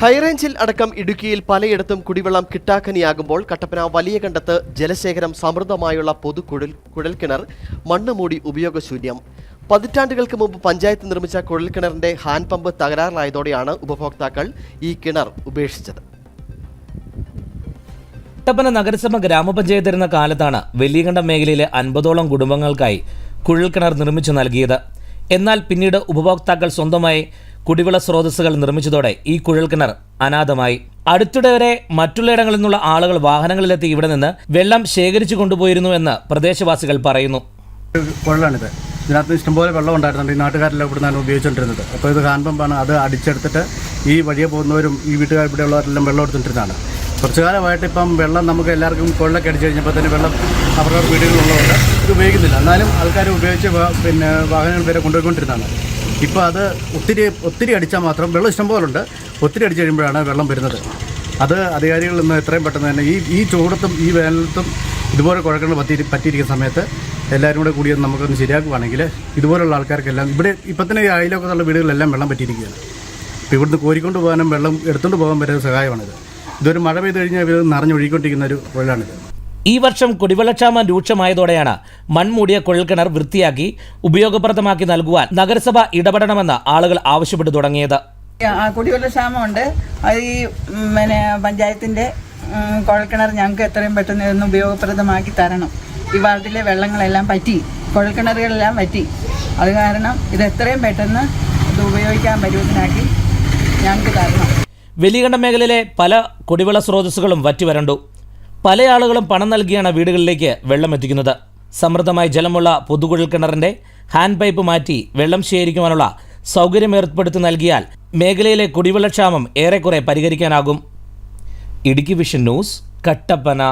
ഹൈറേഞ്ചിൽ അടക്കം ഇടുക്കിയിൽ പലയിടത്തും കുടിവെള്ളം കിട്ടാക്കനിയാകുമ്പോൾ കട്ടപ്പന വലിയ കണ്ടത്ത് ജലശേഖരം സമൃദ്ധമായുള്ള പൊതു കുഴൽ കുഴൽക്കിണർ മണ്ണ് മൂടി ഉപയോഗശൂന്യം. പതിറ്റാണ്ടുകൾക്ക് മുമ്പ് പഞ്ചായത്ത് നിർമ്മിച്ച കുഴൽക്കിണറിന്റെ ഹാൻഡ് പമ്പ് തകരാറിലായതോടെയാണ് ഉപഭോക്താക്കൾ ഈ കിണർ ഉപേക്ഷിച്ചത്. കട്ടപ്പന നഗരസഭ ഗ്രാമപഞ്ചായത്ത് ഇരുന്ന കാലത്താണ് വെള്ളിയകണ്ഠം മേഖലയിലെ അൻപതോളം കുടുംബങ്ങൾക്കായി കുഴൽക്കിണർ നിർമ്മിച്ചു നൽകിയത്. എന്നാൽ പിന്നീട് ഉപഭോക്താക്കൾ സ്വന്തമായി കുടിവെള്ള സ്രോതസ്സുകൾ നിർമ്മിച്ചതോടെ ഈ കുഴൽക്കിണർ അനാഥമായി. അടുത്തിടെ വരെ മറ്റുള്ളയിടങ്ങളിൽ നിന്നുള്ള ആളുകൾ വാഹനങ്ങളിലെത്തി ഇവിടെ നിന്ന് വെള്ളം ശേഖരിച്ചു കൊണ്ടുപോയിരുന്നു എന്ന് പ്രദേശവാസികൾ പറയുന്നു. കുഴലാണിത്. ഇതിനകത്ത് ഇഷ്ടംപോലെ വെള്ളം ഉണ്ടായിരുന്നുണ്ട് ഈ നാട്ടുകാരെല്ലാം ഇവിടെ നിന്നാണ് ഉപയോഗിച്ചുകൊണ്ടിരുന്നത്. അപ്പോൾ ഇത് ഹാൻഡ് പമ്പാണ്. അത് അടിച്ചെടുത്തിട്ട് ഈ വഴിയെ പോകുന്നവരും ഈ വീട്ടുകാർ ഇവിടെ ഉള്ളവരെല്ലാം വെള്ളം എടുത്തിട്ടിരുന്നതാണ് കുറച്ചു കാലമായിട്ട് ഇപ്പം വെള്ളം നമുക്ക് എല്ലാവർക്കും കൊള്ളൊക്കെ അടിച്ചു കഴിഞ്ഞപ്പോൾ തന്നെ വെള്ളം അവരുടെ വീടുകളിലുള്ളവർ ഇത് ഉപയോഗിക്കുന്നില്ല. എന്നാലും ആൾക്കാർ ഉപയോഗിച്ച് പിന്നെ വാഹനങ്ങൾ വരെ കൊണ്ടുപോയിക്കൊണ്ടിരുന്നതാണ്. ഇപ്പോൾ അത് ഒത്തിരി ഒത്തിരി അടിച്ചാൽ മാത്രം വെള്ളം ഇഷ്ടം ഉണ്ട് ഒത്തിരി അടിച്ചു കഴിയുമ്പോഴാണ് വെള്ളം വരുന്നത്. അത് അധികാരികളിൽ നിന്ന് എത്രയും പെട്ടെന്ന് തന്നെ ഈ ഈ ചൂടത്തും ഈ വേനലത്തും ഇതുപോലെ കുഴക്കങ്ങൾ പറ്റി പറ്റിയിരിക്കുന്ന സമയത്ത് എല്ലാവരും കൂടെ കൂടി നമുക്കൊന്ന് ശരിയാക്കുവാണെങ്കിൽ ഇതുപോലുള്ള ആൾക്കാർക്കെല്ലാം ഇവിടെ ഇപ്പം തന്നെ ഈ ഉള്ള വീടുകളിലെല്ലാം വെള്ളം പറ്റിയിരിക്കുകയാണ്. ഇപ്പോൾ ഇവിടുന്ന് കോരിക്കൊണ്ട് പോകാനും വെള്ളം എടുത്തുകൊണ്ട് പോകാൻ പറ്റുന്ന സഹായമാണിത്. ഇതൊരു മഴ പെയ്ത് കഴിഞ്ഞാൽ ഇത് നിറഞ്ഞൊഴുകിക്കൊണ്ടിരിക്കുന്ന ഒരു കുഴലാണിത്. ഈ വർഷം കുടിവെള്ളക്ഷാമം രൂക്ഷമായതോടെയാണ് മൺമൂടിയ കുഴൽക്കിണർ വൃത്തിയാക്കി ഉപയോഗപ്രദമാക്കി നൽകുവാൻ നഗരസഭ ഇടപെടണമെന്ന് ആളുകൾ ആവശ്യപ്പെട്ടു തുടങ്ങിയത്. ആ കുടിവെള്ള ക്ഷാമമുണ്ട് അത് ഈ പിന്നെ പഞ്ചായത്തിന്റെ കുഴൽക്കിണർ ഞങ്ങൾക്ക് എത്രയും പെട്ടെന്ന് ഇതൊന്ന് ഉപയോഗപ്രദമാക്കി തരണം. ഈ വാർഡിലെ വെള്ളങ്ങളെല്ലാം പറ്റി കുഴൽക്കിണറുകളെല്ലാം പറ്റി. അത് കാരണം ഇത് എത്രയും പെട്ടെന്ന് ഇത് ഉപയോഗിക്കാൻ പരുവത്തിനാക്കി ഞങ്ങൾക്ക് തരണം. വെലികണ്ഠ മേഖലയിലെ പല കുടിവെള്ള സ്രോതസ്സുകളും വറ്റിവരണ്ടു. പല ആളുകളും പണം നൽകിയാണ് വീടുകളിലേക്ക് വെള്ളം എത്തിക്കുന്നത്. സമൃദ്ധമായി ജലമുള്ള പൊതുകുഴൽ കിണറിന്റെ ഹാൻഡ് പൈപ്പ് മാറ്റി വെള്ളം ശേഖരിക്കുവാനുള്ള സൗകര്യം ഏർപ്പെടുത്തി നൽകിയാൽ മേഖലയിലെ കുടിവെള്ളക്ഷാമം ഏറെക്കുറെ പരിഹരിക്കാനാകും. Idukki vision news Kattappana.